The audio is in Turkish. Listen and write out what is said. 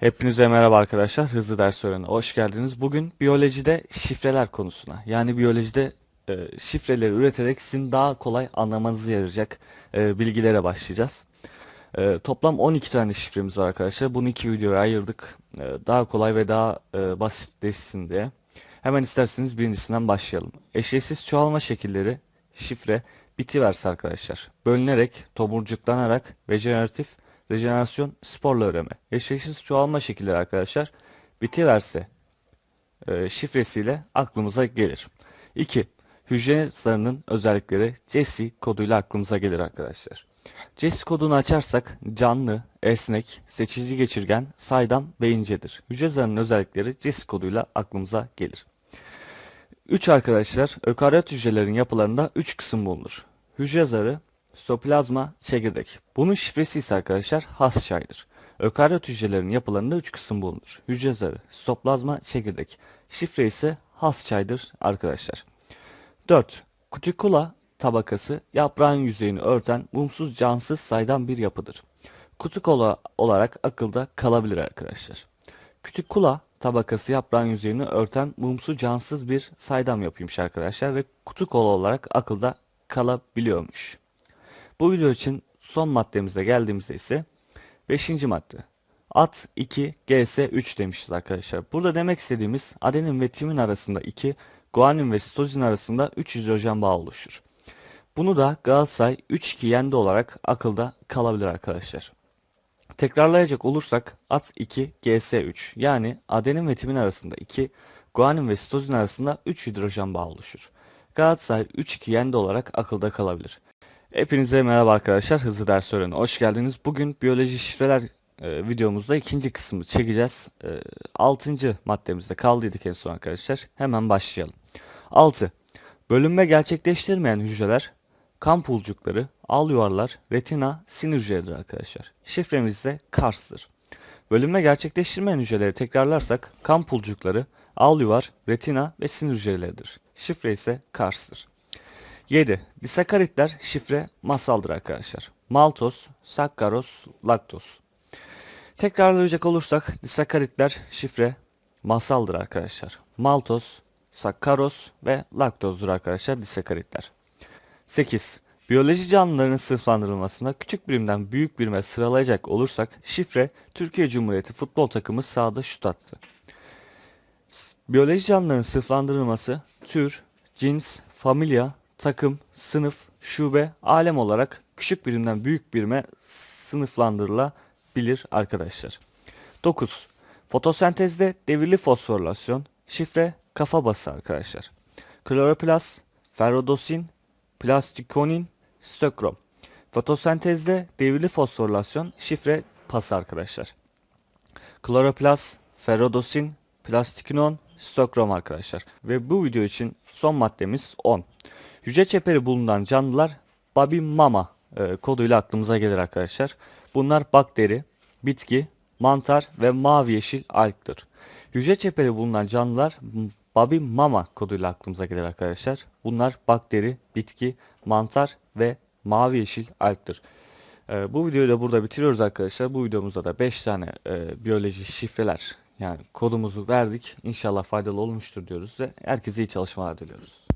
Hepinize merhaba arkadaşlar. Hızlı ders öğrenine hoş geldiniz. Bugün biyolojide şifreler konusuna, yani biyolojide e, şifreleri üreterek sizin daha kolay anlamanızı yarayacak e, bilgilere başlayacağız. E, toplam 12 tane şifremiz var arkadaşlar. Bunu iki videoya ayırdık. E, daha kolay ve daha e, basitleşsin diye. Hemen isterseniz birincisinden başlayalım. Eşeğsiz çoğalma şekilleri şifre bitiverse arkadaşlar. Bölünerek, tomurcuklanarak, rejeneratif, rejenerasyon, sporla üreme. Eşeğsiz çoğalma şekilleri arkadaşlar bitiverse e, şifresiyle aklımıza gelir. 2. Hücre zarının özellikleri Jesse koduyla aklımıza gelir arkadaşlar. Jesse kodunu açarsak canlı, esnek, seçici geçirgen, saydam ve incedir. Hücre zarının özellikleri Jesse koduyla aklımıza gelir. 3 arkadaşlar, ökaryot hücrelerin yapılarında 3 kısım bulunur. Hücre zarı, stoplazma, çekirdek. Bunun şifresi ise arkadaşlar has çaydır. Ökaryot hücrelerin yapılarında 3 kısım bulunur. Hücre zarı, stoplazma, çekirdek. Şifre ise has çaydır arkadaşlar. 4. Kutikula tabakası yaprağın yüzeyini örten mumsuz cansız saydam bir yapıdır. Kutikula olarak akılda kalabilir arkadaşlar. Kutikula tabakası yaprağın yüzeyini örten mumsu cansız bir saydam yapıymış arkadaşlar ve kutikula olarak akılda kalabiliyormuş. Bu video için son maddemize geldiğimizde ise 5. madde. At 2, GS 3 demişiz arkadaşlar. Burada demek istediğimiz adenin ve timin arasında 2, guanin ve sitozin arasında 3 hidrojen bağı oluşur. Bunu da Galatasaray 3-2 yendi olarak akılda kalabilir arkadaşlar. Tekrarlayacak olursak at 2, GS 3 yani adenin ve timin arasında 2, guanin ve sitozin arasında 3 hidrojen bağı oluşur. Galatasaray 3-2 yendi olarak akılda kalabilir. Hepinize merhaba arkadaşlar. Hızlı ders öğrenin. Hoş geldiniz. Bugün biyoloji şifreler e, videomuzda ikinci kısmı çekeceğiz. E, altıncı maddemizde kaldıydık en son arkadaşlar. Hemen başlayalım. 6. Bölünme gerçekleştirmeyen hücreler kan pulcukları, al yuvarlar, retina, sinir hücreleridir arkadaşlar. Şifremiz ise Kars'tır. Bölünme gerçekleştirmeyen hücreleri tekrarlarsak kan pulcukları, al yuvar, retina ve sinir hücreleridir. Şifre ise Kars'tır. 7. Disakaritler şifre masaldır arkadaşlar. Maltoz, sakkaroz, laktoz. Tekrarlayacak olursak disakaritler şifre masaldır arkadaşlar. Maltoz, sakkaroz ve laktozdur arkadaşlar disakaritler. 8. Biyoloji canlılarının sınıflandırılmasında küçük birimden büyük birime sıralayacak olursak şifre Türkiye Cumhuriyeti futbol takımı sahada şut attı. Biyoloji canlıların sınıflandırılması tür, cins, familya, takım, sınıf, şube, alem olarak küçük birimden büyük birime sınıflandırılabilir arkadaşlar. 9. Fotosentezde devirli fosforilasyon, şifre kafa bası arkadaşlar. Kloroplast, ferrodosin, plastikonin, stökrom. Fotosentezde devirli fosforilasyon, şifre pası arkadaşlar. Kloroplast, ferrodosin, plastikinon, stokrom arkadaşlar. Ve bu video için son maddemiz 10. Hücre çeperi bulunan canlılar Babi Mama e, koduyla aklımıza gelir arkadaşlar. Bunlar bakteri, bitki, mantar ve mavi yeşil algdır. Hücre çeperi bulunan canlılar Babi Mama koduyla aklımıza gelir arkadaşlar. Bunlar bakteri, bitki, mantar ve mavi yeşil algdır. Ee, bu videoyu da burada bitiriyoruz arkadaşlar. Bu videomuzda da 5 tane e, biyoloji şifreler yani kodumuzu verdik. İnşallah faydalı olmuştur diyoruz ve herkese iyi çalışmalar diliyoruz.